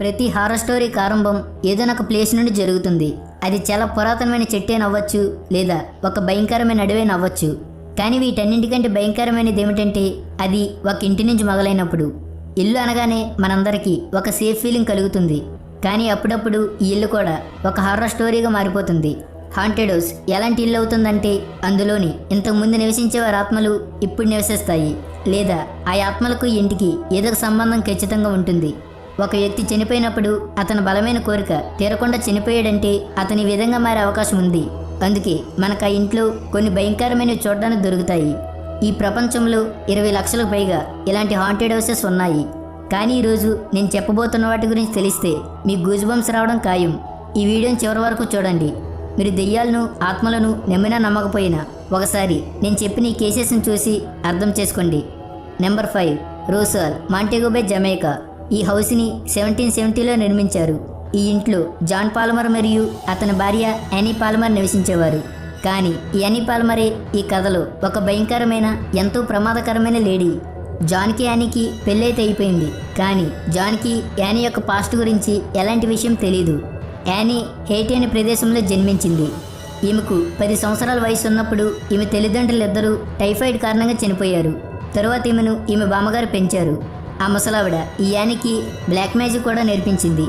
ప్రతి horror story ప్రారంభం ఏదైనా ఒక ప్లేస్ నుండి జరుగుతుంది. అది చాలా పురాతనమైన చెట్టే నవ్వచ్చు లేదా ఒక భయంకరమైన అడవే నవ్వచ్చు. కానీ వీటన్నింటికంటే భయంకరమైనది ఏమిటంటే అది ఒక ఇంటి నుంచి మొదలైనప్పుడు. ఇల్లు అనగానే మనందరికీ ఒక సేఫ్ ఫీలింగ్ కలుగుతుంది. కానీ అప్పుడప్పుడు ఈ ఇల్లు కూడా ఒక హారర్ స్టోరీగా మారిపోతుంది. హాంటెడ్ హౌస్ ఎలాంటి ఇల్లు అవుతుందంటే అందులోని ఇంతకుముందు నివసించే వారి ఆత్మలు ఇప్పుడు నివసిస్తాయి. లేదా ఆ ఆత్మలకు ఇంటికి ఏదో సంబంధం ఖచ్చితంగా ఉంటుంది. ఒక వ్యక్తి చనిపోయినప్పుడు అతని బలమైన కోరిక తీరకుండా చనిపోయాడంటే అతని విధంగా మారే అవకాశం ఉంది. అందుకే మనకు ఆ ఇంట్లో కొన్ని భయంకరమైనవి చూడడానికి దొరుకుతాయి. ఈ ప్రపంచంలో ఇరవై లక్షలకు పైగా ఇలాంటి హాంటెడ్ హౌసెస్ ఉన్నాయి. కానీ ఈరోజు నేను చెప్పబోతున్న వాటి గురించి తెలిస్తే మీ గూజుబంస్ రావడం ఖాయం. ఈ వీడియోని చివరి వరకు చూడండి. మీరు దెయ్యాలను ఆత్మలను నమ్మినా నమ్మకపోయినా ఒకసారి నేను చెప్పిన ఈ కేసెస్ని చూసి అర్థం చేసుకోండి. Number five rose hall Montego Bay Jamaica ఈ హౌస్ని సెవెంటీన్ సెవెంటీలో నిర్మించారు. ఈ ఇంట్లో జాన్ పాల్మర్ మరియు అతని భార్య యానీ పాల్మర్ నివసించేవారు. కానీ ఈ యానీ పాల్మరే ఈ కథలో ఒక భయంకరమైన ఎంతో ప్రమాదకరమైన లేడీ. జాన్కి యానీకి పెళ్ళైతే అయిపోయింది. కానీ జాన్కి యానీ యొక్క పాస్ట్ గురించి ఎలాంటి విషయం తెలియదు యానీ హేటి అనే ప్రదేశంలో జన్మించింది. ఈమెకు పది సంవత్సరాల వయసు ఉన్నప్పుడు ఈమె తల్లిదండ్రులు ఇద్దరూ టైఫాయిడ్ కారణంగా చనిపోయారు. తరువాత ఈమెను ఈమె బామ్మగారు పెంచారు. ఆ ముసలావిడ ఈ యానికి బ్లాక్ మ్యాజిక్ కూడా నేర్పించింది.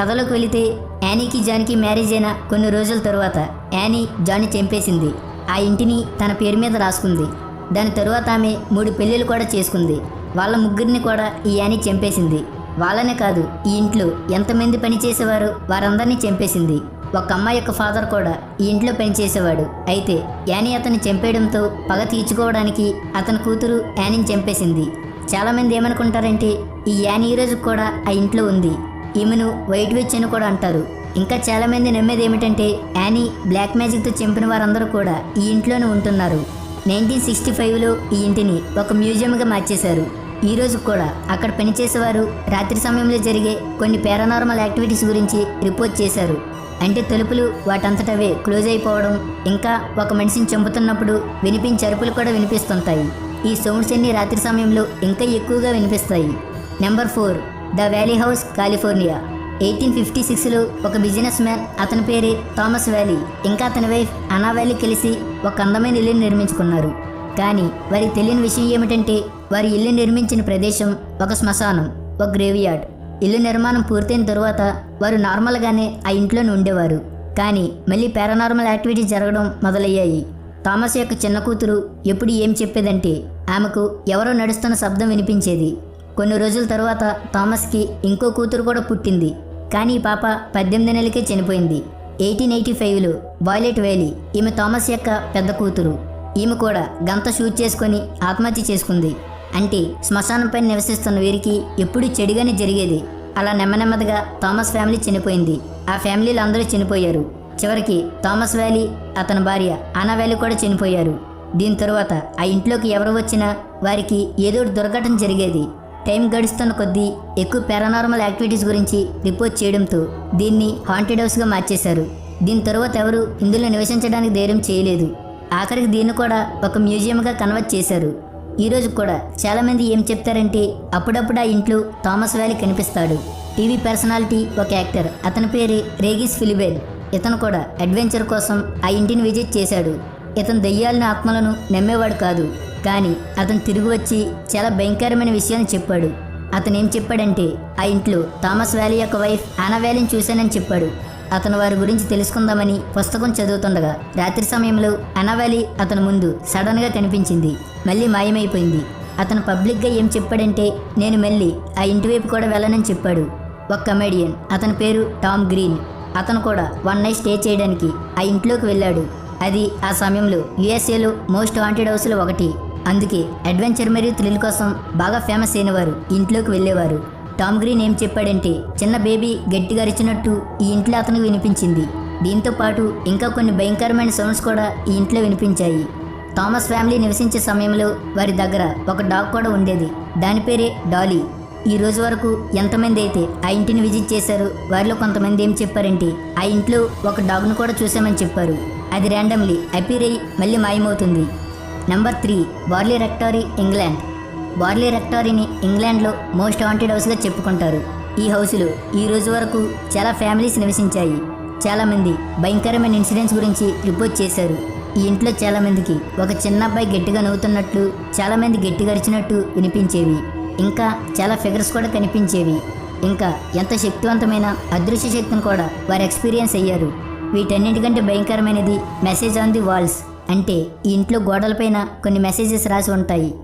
కథలోకి వెళితే యానీకి జాన్కి మ్యారేజ్ అయిన కొన్ని రోజుల తరువాత యానీ జాన్ని చంపేసింది. ఆ ఇంటిని తన పేరు మీద రాసుకుంది. దాని తరువాత ఆమె మూడు పెళ్ళిళ్ళు కూడా చేసుకుంది. వాళ్ళ ముగ్గురిని కూడా ఈ యానీ చంపేసింది. వాళ్ళనే కాదు ఈ ఇంట్లో ఎంతమంది పనిచేసేవారు వారందరినీ చంపేసింది. ఒక అమ్మాయి యొక్క ఫాదర్ కూడా ఈ ఇంట్లో పనిచేసేవాడు అయితే యానీ అతన్ని చంపేయడంతో పగ తీర్చుకోవడానికి అతని కూతురు యానీని చంపేసింది. చాలామంది ఏమనుకుంటారంటే ఈ యాని ఈ కూడా ఆ ఇంట్లో ఉంది. ఈమెను వైట్ విచ్ అని కూడా అంటారు. ఇంకా చాలామంది నమ్మేది ఏమిటంటే యానీ బ్లాక్ మ్యాజిక్తో చంపిన వారందరూ కూడా ఈ ఇంట్లోనే ఉంటున్నారు. నైన్టీన్ సిక్స్టీ ఫైవ్లో ఈ ఇంటిని ఒక మ్యూజియంగా మార్చేశారు. ఈ రోజు కూడా అక్కడ పనిచేసేవారు రాత్రి సమయంలో జరిగే కొన్ని పారానార్మల్ యాక్టివిటీస్ గురించి రిపోర్ట్ చేశారు. అంటే తలుపులు వాటంతటవే క్లోజ్ అయిపోవడం ఇంకా ఒక మనిషిని చంపుతున్నప్పుడు వినిపించే అరుపులు కూడా వినిపిస్తుంటాయి. ఈ సౌండ్స్ అన్ని రాత్రి సమయంలో ఇంకా ఎక్కువగా వినిపిస్తాయి. Number four the Whaley house California eighteen fifty సిక్స్లో ఒక బిజినెస్ మ్యాన్ అతని పేరే థామస్ వ్యాలీ. ఇంకా అతని వైఫ్ అనా వ్యాలీ కలిసి ఒక అందమైన ఇల్లుని నిర్మించుకున్నారు. కానీ వారికి తెలియని విషయం ఏమిటంటే వారి ఇల్లు నిర్మించిన ప్రదేశం ఒక శ్మశానం ఒక గ్రేవ్యార్డ్ ఇల్లు నిర్మాణం పూర్తయిన తరువాత వారు నార్మల్గానే ఆ ఇంట్లోనే ఉండేవారు. కానీ మళ్ళీ పారానార్మల్ యాక్టివిటీస్ జరగడం మొదలయ్యాయి. థామస్ యొక్క చిన్న కూతురు ఎప్పుడు ఏం చెప్పేదంటే ఆమెకు ఎవరో నడుస్తున్న శబ్దం వినిపించేది. కొన్ని రోజుల తర్వాత థామస్కి ఇంకో కూతురు కూడా పుట్టింది. కానీ ఈ పాప పద్దెనిమిది నెలలకే చనిపోయింది. ఎయిటీన్ ఎయిటీ ఫైవ్లో వాయిలెట్ వేలీ ఈమె థామస్ యొక్క పెద్ద కూతురు. ఈమె కూడా గంత షూట్ చేసుకొని ఆత్మహత్య చేసుకుంది. అంటే శ్మశానంపై నివసిస్తున్న వీరికి ఎప్పుడూ చెడుగానే జరిగేది. అలా నెమ్మనెమ్మదిగా థామస్ ఫ్యామిలీ చనిపోయింది. ఆ ఫ్యామిలీలు అందరూ చనిపోయారు. చివరికి థామస్ వ్యాలీ అతని భార్య ఆనా వ్యాలీ కూడా చనిపోయారు. దీని తరువాత ఆ ఇంట్లోకి ఎవరు వచ్చినా వారికి ఏదో ఒకటి దుర్ఘటన జరిగేది. టైం గడుస్తున్న కొద్దీ ఎక్కువ పారానార్మల్ యాక్టివిటీస్ గురించి రిపోర్ట్ చేయడంతో దీన్ని హాంటెడ్ హౌస్గా మార్చేశారు. దీని తరువాత ఎవరు ఇందులో నివసించడానికి ధైర్యం చేయలేదు. ఆఖరికి దీన్ని కూడా ఒక మ్యూజియంగా కన్వర్ట్ చేశారు. ఈ రోజు కూడా చాలామంది ఏం చెప్తారంటే అప్పుడప్పుడు ఆ ఇంట్లో థామస్ వ్యాలీ కనిపిస్తాడు. టీవీ పర్సనాలిటీ ఒక యాక్టర్. అతని పేరే రేగిస్ ఫిలిబెల్ ఇతను కూడా అడ్వెంచర్ కోసం ఆ ఇంటిని విజిట్ చేశాడు. ఇతను దెయ్యాలని ఆత్మలను నమ్మేవాడు కాదు. కానీ అతను తిరిగి వచ్చి చాలా భయంకరమైన విషయాన్ని చెప్పాడు. అతను ఏం చెప్పాడంటే ఆ ఇంట్లో థామస్ వ్యాలీ యొక్క వైఫ్ ఆనా వ్యాలీని చూశానని చెప్పాడు. అతను వారి గురించి తెలుసుకుందామని పుస్తకం చదువుతుండగా రాత్రి సమయంలో అనావాలీ అతని ముందు సడన్గా కనిపించింది. మళ్ళీ మాయమైపోయింది. అతను పబ్లిక్గా ఏం చెప్పాడంటే నేను మళ్ళీ ఆ ఇంటి వైపు కూడా వెళ్ళనని చెప్పాడు. ఒక కమెడియన్. అతని పేరు టామ్ గ్రీన్. అతను కూడా వన్ నైట్ స్టే చేయడానికి ఆ ఇంట్లోకి వెళ్ళాడు. అది ఆ సమయంలో యుఎస్ఏలో మోస్ట్ వాంటెడ్ హౌస్లో ఒకటి. అందుకే అడ్వెంచర్ మరియు థ్రిల్ కోసం బాగా ఫేమస్ అయినవారు ఇంట్లోకి వెళ్ళేవారు. టామ్ గ్రీన్ ఏం చెప్పాడంటే చిన్న బేబీ గట్టిగా అరిచినట్టు ఈ ఇంట్లో అతనికి వినిపించింది. దీంతో పాటు ఇంకా కొన్ని భయంకరమైన సౌండ్స్ కూడా ఈ ఇంట్లో వినిపించాయి. థామస్ ఫ్యామిలీ నివసించే సమయంలో వారి దగ్గర ఒక డాగ్ కూడా ఉండేది. దాని పేరే డాలీ. ఈ రోజు వరకు ఎంతమంది అయితే ఆ ఇంటిని విజిట్ చేశారో వారిలో కొంతమంది ఏం చెప్పారంటే ఆ ఇంట్లో ఒక డాగ్ను కూడా చూసామని చెప్పారు. అది ర్యాండమ్లీ అపీర్ అయ్యి మళ్ళీ మాయమవుతుంది. Number three Borley Rectory England Borley రెక్టారీని ఇంగ్లాండ్లో మోస్ట్ వాంటెడ్ హౌస్గా చెప్పుకుంటారు. ఈ హౌస్లో ఈ రోజు వరకు చాలా ఫ్యామిలీస్ నివసించాయి. చాలామంది భయంకరమైన ఇన్సిడెంట్స్ గురించి రిపోర్ట్ చేశారు. ఈ ఇంట్లో చాలామందికి ఒక చిన్న అబ్బాయి గట్టిగా నవ్వుతున్నట్లు చాలామంది గట్టిగా అరిచినట్టు వినిపించేవి. ఇంకా చాలా ఫిగర్స్ కూడా కనిపించేవి. ఇంకా ఎంత శక్తివంతమైన అదృశ్య శక్తిని కూడా వారు ఎక్స్పీరియన్స్ అయ్యారు. వీటన్నిటికంటే భయంకరమైనది మెసేజ్ ఆన్ ది వాల్స్ అంటే ఈ ఇంట్లో గోడలపైన కొన్ని మెసేజెస్ రాసి ఉంటాయి.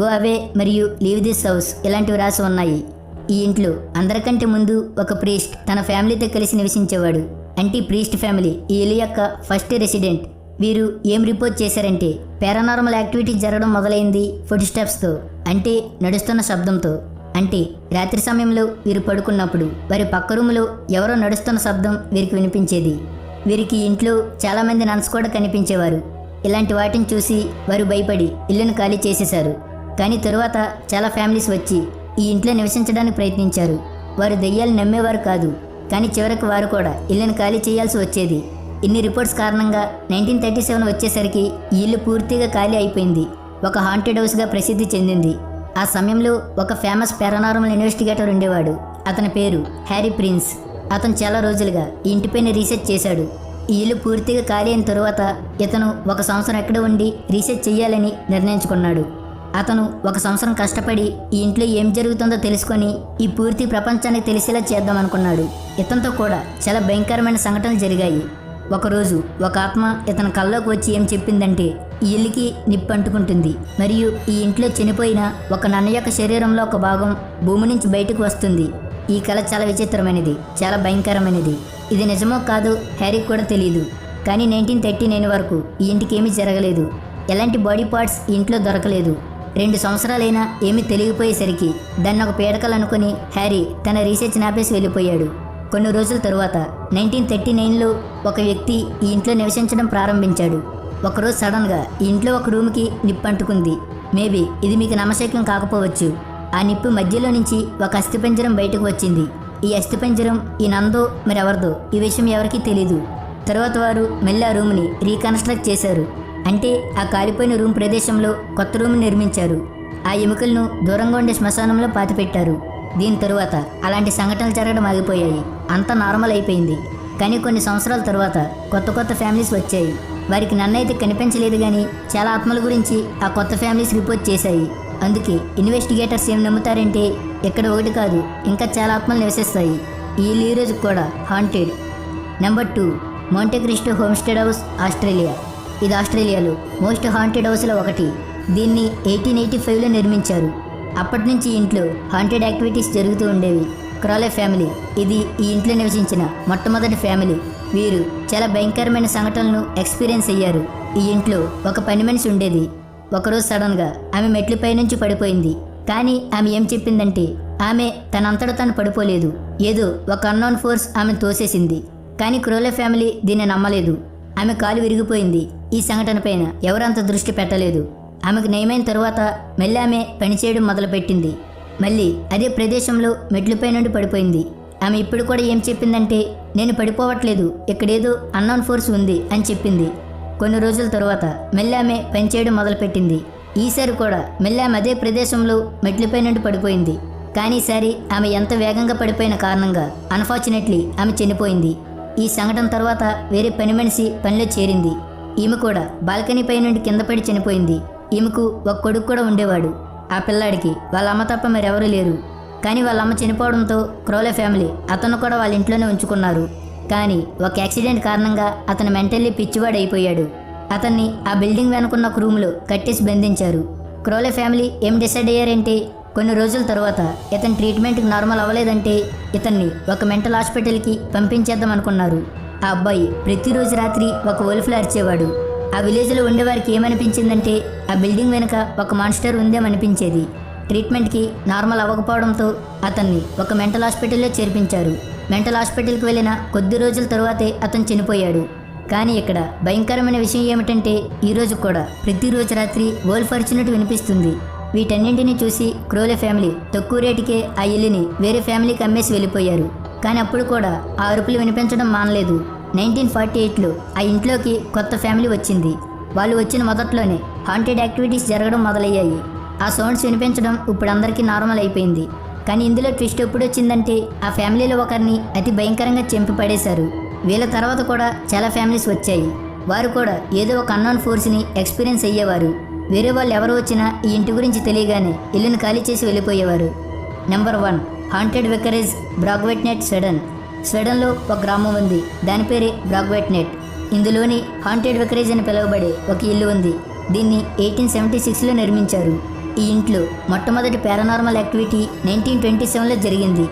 గో అవే మరియు లీవ్ దిస్ హౌస్ ఇలాంటివి రాసి ఉన్నాయి. ఈ ఇంట్లో అందరికంటే ముందు ఒక ప్రీస్ట్ తన ఫ్యామిలీతో కలిసి నివసించేవాడు. అంటే ఈ ప్రీస్ట్ ఫ్యామిలీ ఈ ఇల్లు యొక్క ఫస్ట్ రెసిడెంట్ వీరు ఏం రిపోర్ట్ చేశారంటే పారానార్మల్ యాక్టివిటీ జరగడం మొదలైంది ఫుడ్ స్టెప్స్తో అంటే నడుస్తున్న శబ్దంతో. అంటే రాత్రి సమయంలో వీరు పడుకున్నప్పుడు వారి పక్క రూములో ఎవరో నడుస్తున్న శబ్దం వీరికి వినిపించేది. వీరికి ఇంట్లో చాలామంది నన్స్ కూడా కనిపించేవారు. ఇలాంటి వాటిని చూసి వారు భయపడి ఇల్లును ఖాళీ చేసేశారు. కానీ తరువాత చాలా ఫ్యామిలీస్ వచ్చి ఈ ఇంట్లో నివసించడానికి ప్రయత్నించారు. వారు దెయ్యాలు నమ్మేవారు కాదు. కానీ చివరికి వారు కూడా ఇల్లును ఖాళీ చేయాల్సి వచ్చేది. ఇన్ని రిపోర్ట్స్ కారణంగా నైన్టీన్ థర్టీ సెవెన్ వచ్చేసరికి ఈ ఇల్లు పూర్తిగా ఖాళీ అయిపోయింది. ఒక హాంటెడ్ హౌస్గా ప్రసిద్ధి చెందింది. ఆ సమయంలో ఒక ఫేమస్ పారానార్మల్ ఇన్వెస్టిగేటర్ ఉండేవాడు. అతని పేరు హ్యారీ ప్రిన్స్ అతను చాలా రోజులుగా ఈ ఇంటిపైన రీసెర్చ్ చేశాడు. ఈ ఇల్లు పూర్తిగా ఖాళీ అయిన తరువాత ఇతను ఒక సంవత్సరం ఎక్కడ ఉండి రీసెర్చ్ చేయాలని నిర్ణయించుకున్నాడు. అతను ఒక సంవత్సరం కష్టపడి ఈ ఇంట్లో ఏం జరుగుతుందో తెలుసుకొని ఈ పూర్తి ప్రపంచానికి తెలిసేలా చేద్దాం అనుకున్నాడు. ఇతనితో కూడా చాలా భయంకరమైన సంఘటనలు జరిగాయి. ఒకరోజు ఒక ఆత్మ ఇతని కల్లోకి వచ్చి ఏం చెప్పిందంటే ఈ ఇల్లుకి నిప్పు అంటుకుంటుంది. మరియు ఈ ఇంట్లో చనిపోయిన ఒక నన్న యొక్క శరీరంలో ఒక భాగం భూమి నుంచి బయటకు వస్తుంది. ఈ కళ చాలా విచిత్రమైనది చాలా భయంకరమైనది. ఇది నిజమో కాదు హ్యారీకి కూడా తెలియదు కానీ నైన్టీన్ థర్టీ నైన్ వరకు ఈ ఇంటికి ఏమీ జరగలేదు. ఎలాంటి బాడీ పార్ట్స్ ఈ ఇంట్లో దొరకలేదు. రెండు సంవత్సరాలైనా ఏమీ తెలియపోయేసరికి దాన్ని ఒక పీడకలు అనుకుని హ్యారీ తన రీసెర్చ్ నాపేసి వెళ్ళిపోయాడు. కొన్ని రోజుల తరువాత నైన్టీన్ థర్టీ నైన్లో ఒక వ్యక్తి ఈ ఇంట్లో నివసించడం ప్రారంభించాడు. ఒకరోజు సడన్గా ఈ ఇంట్లో ఒక రూమ్కి నిప్పు అంటుకుంది. మేబీ ఇది మీకు నమ్మశక్యం కాకపోవచ్చు. ఆ నిప్పు మధ్యలో నుంచి ఒక అస్థిపంజరం బయటకు వచ్చింది. ఈ అస్థిపంజరం ఈ నందో మరెవరిదో ఈ విషయం ఎవరికీ తెలీదు. తర్వాత వారు మళ్ళీ ఆ రూమ్ని రీకన్స్ట్రక్ట్ చేశారు. అంటే ఆ కాలిపోయిన రూమ్ ప్రదేశంలో కొత్త రూమ్ నిర్మించారు. ఆ ఎముకలను దూరంగా ఉండే శ్మశానంలో పాతిపెట్టారు. దీని తరువాత అలాంటి సంఘటనలు జరగడం ఆగిపోయాయి. అంత నార్మల్ అయిపోయింది. కానీ కొన్ని సంవత్సరాల తర్వాత కొత్త కొత్త ఫ్యామిలీస్ వచ్చాయి. వారికి నన్నైతే కనిపించలేదు కానీ చాలా ఆత్మల గురించి ఆ కొత్త ఫ్యామిలీస్ రిపోర్ట్ చేశాయి. అందుకే ఇన్వెస్టిగేటర్స్ ఏం నమ్ముతారంటే ఇక్కడ ఒకటి కాదు ఇంకా చాలా ఆత్మలు నివసిస్తాయి. ఈ లీరోజు కూడా haunted number two Monte Cristo homestead house Australia ఇది ఆస్ట్రేలియాలో మోస్ట్ హాంటెడ్ హౌస్లో ఒకటి. దీన్ని ఎయిటీన్ ఎయిటీ ఫైవ్లో నిర్మించారు. అప్పటి నుంచి ఇంట్లో హాంటెడ్ యాక్టివిటీస్ జరుగుతూ ఉండేవి. Crawley family. ఇది ఈ ఇంట్లో నివసించిన మొట్టమొదటి ఫ్యామిలీ. వీరు చాలా భయంకరమైన సంఘటనలను ఎక్స్పీరియన్స్ అయ్యారు. ఈ ఇంట్లో ఒక పని మనిషి ఉండేది. ఒకరోజు సడన్గా ఆమె మెట్లపై నుంచి పడిపోయింది. కానీ ఆమె ఏం చెప్పిందంటే ఆమె తనంతట తాను పడిపోలేదు. ఏదో ఒక అన్నోన్ ఫోర్స్ ఆమె తోసేసింది. కానీ క్రోలే ఫ్యామిలీ దీన్ని నమ్మలేదు. ఆమె కాలు విరిగిపోయింది. ఈ సంఘటన పైన ఎవరంత దృష్టి పెట్టలేదు. ఆమెకు నయమైన తరువాత మళ్ళీ ఆమె పనిచేయడం మొదలుపెట్టింది. మళ్ళీ అదే ప్రదేశంలో మెట్లపై నుండి పడిపోయింది. ఆమె ఇప్పుడు కూడా ఏం చెప్పిందంటే నేను పడిపోవట్లేదు ఇక్కడేదో అన్నోన్ ఫోర్స్ ఉంది అని చెప్పింది. కొన్ని రోజుల తర్వాత మెల్లి ఆమె పనిచేయడం మొదలుపెట్టింది. ఈసారి కూడా మెల్లి ఆమె అదే ప్రదేశంలో మెట్లపై నుండి పడిపోయింది. కానీ ఈసారి ఆమె ఎంత వేగంగా పడిపోయిన కారణంగా అన్ఫార్చునేట్లీ ఆమె చనిపోయింది. ఈ సంఘటన తర్వాత వేరే పని మనిషి పనిలో చేరింది. ఈమె కూడా బాల్కనీ పై నుండి కింద పడి చనిపోయింది. ఈమెకు ఒక కొడుకు కూడా ఉండేవాడు. ఆ పిల్లాడికి వాళ్ళ అమ్మ తప్ప మరెవరూ లేరు. కానీ వాళ్ళ అమ్మ చనిపోవడంతో క్రోలే ఫ్యామిలీ అతను కూడా వాళ్ళ ఇంట్లోనే ఉంచుకున్నారు. కానీ ఒక యాక్సిడెంట్ కారణంగా అతను మెంటల్లీ పిచ్చివాడైపోయాడు. అతన్ని ఆ బిల్డింగ్ వెనుకున్న ఒక రూమ్లో కట్టేసి బంధించారు. క్రోలే ఫ్యామిలీ ఏం డిసైడ్ అయ్యారంటే కొన్ని రోజుల తర్వాత ఇతని ట్రీట్మెంట్కి నార్మల్ అవ్వలేదంటే ఇతన్ని ఒక మెంటల్ హాస్పిటల్కి పంపించేద్దాం అనుకున్నారు ఆ అబ్బాయి ప్రతిరోజు రాత్రి ఒక ఒలిఫ్లో అరిచేవాడు. ఆ విలేజ్లో ఉండేవారికి ఏమనిపించిందంటే ఆ బిల్డింగ్ వెనుక ఒక మాన్స్టర్ ఉందేమనిపించేది. ట్రీట్మెంట్కి నార్మల్ అవ్వకపోవడంతో అతన్ని ఒక మెంటల్ హాస్పిటల్లో చేర్పించారు. మెంటల్ హాస్పిటల్కి వెళ్ళిన కొద్ది రోజుల తరువాతే అతను చనిపోయాడు. కానీ ఇక్కడ భయంకరమైన విషయం ఏమిటంటే ఈరోజు కూడా ప్రతిరోజు రాత్రి ఓల్ ఫార్చునేట్ వినిపిస్తుంది. వీటన్నింటినీ చూసి క్రోలే ఫ్యామిలీ తక్కువ రేటుకే ఆ ఇల్లుని వేరే ఫ్యామిలీకి అమ్మేసి వెళ్ళిపోయారు. కానీ అప్పుడు కూడా ఆ అరుపులు వినిపించడం మానలేదు. నైన్టీన్ ఫార్టీ ఎయిట్లో ఆ ఇంట్లోకి కొత్త ఫ్యామిలీ వచ్చింది. వాళ్ళు వచ్చిన మొదట్లోనే హాంటెడ్ యాక్టివిటీస్ జరగడం మొదలయ్యాయి. ఆ సౌండ్స్ వినిపించడం ఇప్పుడు అందరికీ నార్మల్ అయిపోయింది. కానీ ఇందులో ట్విస్ట్ ఎప్పుడు వచ్చిందంటే ఆ ఫ్యామిలీలో ఒకరిని అతి భయంకరంగా చెంపి పడేశారు. వీళ్ళ తర్వాత కూడా చాలా ఫ్యామిలీస్ వచ్చాయి. వారు కూడా ఏదో ఒక అన్నోన్ ఫోర్స్ని ఎక్స్పీరియన్స్ అయ్యేవారు. వేరే వాళ్ళు ఎవరు వచ్చినా ఈ ఇంటి గురించి తెలియగానే ఇల్లును ఖాళీ చేసి వెళ్ళిపోయేవారు. Number one haunted vicarage Borgvattnet Sweden స్వీడన్లో ఒక గ్రామం ఉంది. దాని పేరే బ్రాగ్వెట్నెట్ ఇందులోని హాంటెడ్ వెకరేజ్ అని పిలువబడే ఒక ఇల్లు ఉంది. దీన్ని ఎయిటీన్ సెవెంటీ సిక్స్లో నిర్మించారు. ఈ ఇంట్లో మొట్టమొదటి పారానార్మల్ యాక్టివిటీ నైన్టీన్ ట్వంటీ సెవెన్లో జరిగింది.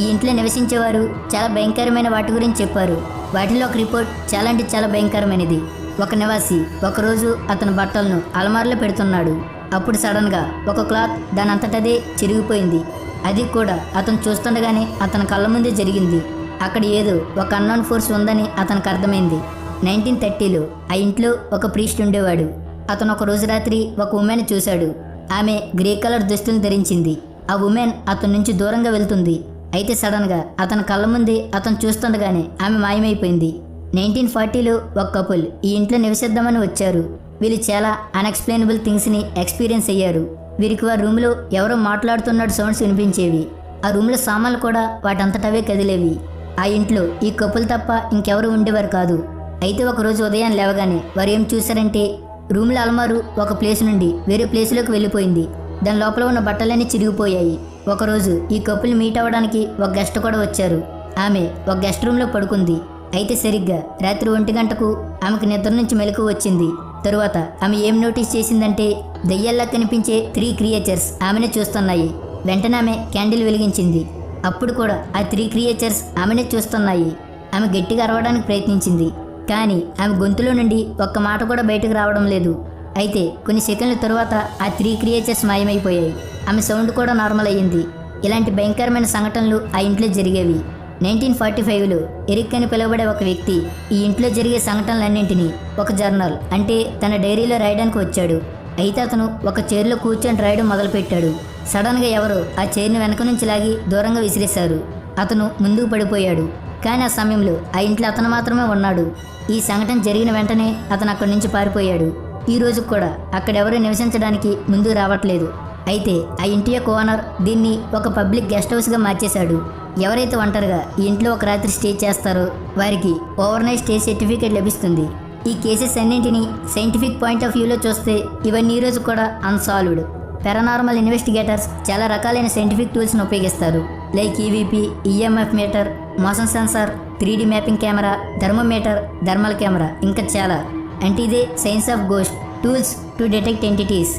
ఈ ఇంట్లో నివసించేవారు చాలా భయంకరమైన వాటి గురించి చెప్పారు. వాటిలో ఒక రిపోర్ట్ చాలా అంటే చాలా భయంకరమైనది. ఒక నివాసి ఒకరోజు అతని బట్టలను అలమారులో పెడుతున్నాడు. అప్పుడు సడన్గా ఒక క్లాత్ దాని అంతటదే చిరిగిపోయింది. అది కూడా అతను చూస్తుండగానే అతని కళ్ళ ముందే జరిగింది. అక్కడ ఏదో ఒక అన్నోన్ ఫోర్స్ ఉందని అతనికి అర్థమైంది. నైన్టీన్ థర్టీలో ఆ ఇంట్లో ఒక ప్రీస్ట్ ఉండేవాడు. అతను ఒక రోజు రాత్రి ఒక ఉమెన్ చూశాడు. ఆమె గ్రే కలర్ దుస్తులు ధరించింది. ఆ ఉమెన్ అతని నుంచి దూరంగా వెళ్తుంది. అయితే సడన్గా అతని కళ్ళ ముందే అతను చూస్తుండగానే ఆమె మాయమైపోయింది. నైన్టీన్ ఫార్టీలో ఒక కపుల్ ఈ ఇంట్లో నివసిద్దామని వచ్చారు. వీళ్ళు చాలా అన్ఎక్స్ప్లెయినబుల్ థింగ్స్ని ఎక్స్పీరియన్స్ అయ్యారు. వీరికి వారి రూమ్లో ఎవరో మాట్లాడుతున్నట్టు సౌండ్స్ వినిపించేవి. ఆ రూమ్లో సామాన్లు కూడా వాటంతటవే కదిలేవి. ఆ ఇంట్లో ఈ కప్పులు తప్ప ఇంకెవరు ఉండేవారు కాదు. అయితే ఒక రోజు ఉదయం లేవగానే వారు ఏం చూశారంటే రూమ్లో అలమారు ఒక ప్లేస్ నుండి వేరే ప్లేస్లోకి వెళ్ళిపోయింది. దాని లోపల ఉన్న బట్టలన్నీ చిరిగిపోయాయి. ఒకరోజు ఈ కప్పులు మీట్ అవ్వడానికి ఒక గెస్ట్ కూడా వచ్చారు. ఆమె ఒక గెస్ట్ రూమ్లో పడుకుంది. అయితే సరిగ్గా రాత్రి ఒంటి గంటకు ఆమెకు నిద్ర నుంచి మెలకు వచ్చింది. తరువాత ఆమె ఏం నోటీస్ చేసిందంటే దయ్యాల్లా కనిపించే త్రీ క్రియేచర్స్ ఆమెనే చూస్తున్నాయి. వెంటనే ఆమె క్యాండిల్ వెలిగించింది. అప్పుడు కూడా ఆ త్రీ క్రియేచర్స్ ఆమెనే చూస్తున్నాయి. ఆమె గట్టిగా అరవడానికి ప్రయత్నించింది. కానీ ఆమె గొంతులో నుండి ఒక్క మాట కూడా బయటకు రావడం లేదు. అయితే కొన్ని సెకండ్ల తరువాత ఆ త్రీ క్రియేచర్స్ మాయమైపోయాయి. ఆమె సౌండ్ కూడా నార్మల్ అయ్యింది. ఇలాంటి భయంకరమైన సంఘటనలు ఆ ఇంట్లో జరిగేవి. నైన్టీన్ ఫార్టీ ఫైవ్లో ఎరిక్ అని పిలువబడే ఒక వ్యక్తి ఈ ఇంట్లో జరిగే సంఘటనలన్నింటినీ ఒక జర్నల్ అంటే తన డైరీలో రాయడానికి వచ్చాడు. అయితే అతను ఒక చైర్లో కూర్చొని రాయడం మొదలుపెట్టాడు. సడన్గా ఎవరో ఆ చైర్ని వెనక నుంచి లాగి దూరంగా విసిరేశారు. అతను ముందుకు పడిపోయాడు. కానీ ఆ సమయంలో ఆ ఇంట్లో అతను మాత్రమే ఉన్నాడు. ఈ సంఘటన జరిగిన వెంటనే అతను అక్కడి నుంచి పారిపోయాడు. ఈ రోజు కూడా అక్కడెవరూ నివసించడానికి ముందుకు రావట్లేదు. అయితే ఆ ఇంటి యొక్క ఓనర్ దీన్ని ఒక పబ్లిక్ గెస్ట్ హౌస్గా మార్చేశాడు. ఎవరైతే ఒంటరిగా ఈ ఇంట్లో ఒక రాత్రి స్టే చేస్తారో వారికి ఓవర్నైట్ స్టే సర్టిఫికేట్ లభిస్తుంది. ఈ కేసెస్ అన్నింటినీ సైంటిఫిక్ పాయింట్ ఆఫ్ వ్యూలో చూస్తే ఇవన్నీ ఈరోజు కూడా అన్సాల్వ్డ్ పారానార్మల్ ఇన్వెస్టిగేటర్స్ చాలా రకాలైన సైంటిఫిక్ టూల్స్ను ఉపయోగిస్తారు. Like EVP EMF meter motion sensor three mapping camera thermometer thermal camera ఇంకా చాలా. అంటే ఇదే science of ghost tools to detect entities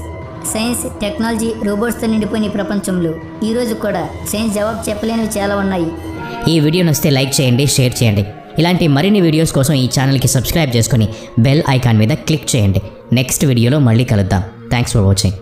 science technology రోబోట్స్తో నిండిపోయిన ఈ ప్రపంచంలో ఈరోజు కూడా సైన్స్ జవాబు చెప్పలేనివి చాలా ఉన్నాయి. ఈ వీడియో నొస్తే లైక్ చేయండి షేర్ చేయండి. ఇలాంటి మరిన్ని వీడియోస్ కోసం ఈ ఛానల్కి సబ్స్క్రైబ్ చేసుకుని బెల్ ఐకాన్ మీద క్లిక్ చేయండి. నెక్స్ట్ వీడియోలో మళ్ళీ కలుద్దాం. Thanks for watching